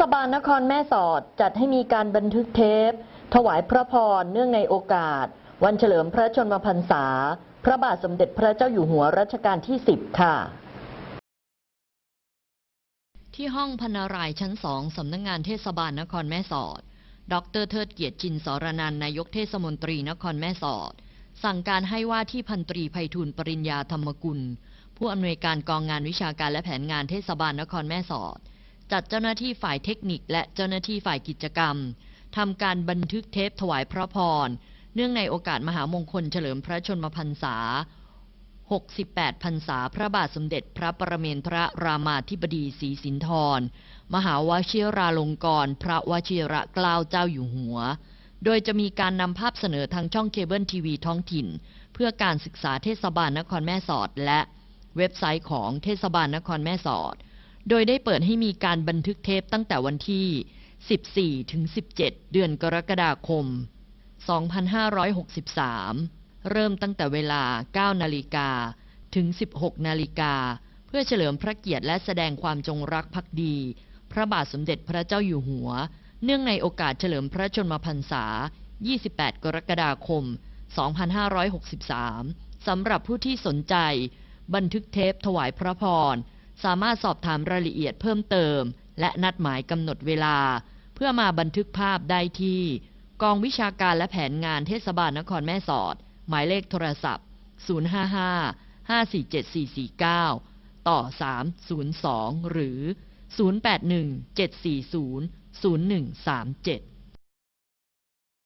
ศบาลนครแม่สอดจัดให้มีการบันทึกเทป ถวายพระพรเนื่องในโอกาส วันเฉลิมพระชนมพรรษา พระบาทสมเด็จพระเจ้าอยู่หัวรัชกาลที่ 10 ค่ะ ที่ห้องพนารายชั้นสองสำนักงงานเทศบาลนครแม่สอด ดรเทิดเกียรติจินสรนันนายกเทศมนตรีนครแม่สอด สั่งการให้ว่าที่พันตรีไพฑูรย์ปริญญาธรรมกุล ผู้อำนวยการกองงานวิชาการและแผนงานเทศบาลนครแม่สอด จัดเจ้าหน้าที่ฝ่ายเทคนิคและเจ้าหน้าที่ฝ่ายกิจกรรมทำการบันทึกเทปถวายพระพร เนื่องในโอกาสมหามงคลเฉลิมพระชนมพรรษา 68 พรรษาพระบาทสมเด็จพระประเมนทรรามาธิบดีศรีสินธร มหาวชิราลงกรณพระวชิระเกล้าเจ้าอยู่หัว โดยจะมีการนำภาพเสนอทางช่องเคเบิลทีวีท้องถิ่น เพื่อการศึกษาเทศบาลนครแม่สอด และเว็บไซต์ของเทศบาลนครแม่สอด โดยได้เปิดให้มีการบันทึกเทปตั้งแต่วันที่ 14 ถึง 17 เดือนกรกฎาคม 2563 เริ่มตั้งแต่เวลา 9 นาฬิกาถึง 16 นาฬิกา เพื่อเฉลิมพระเกียรติและแสดงความจงรักภักดี พระบาทสมเด็จพระเจ้าอยู่หัว เนื่องในโอกาสเฉลิมพระชนมพรรษา 28 กรกฎาคม 2563 สำหรับผู้ที่สนใจ บันทึกเทปถวายพระพร สามารถสอบถามรายละเอียดเพิ่มเติม และนัดหมายกำหนดเวลา เพื่อมาบันทึกภาพได้ที่ กองวิชาการและแผนงานเทศบาลนครแม่สอด หมายเลขโทรศัพท์ 055-547449 ต่อ 302 หรือ 081 740 0137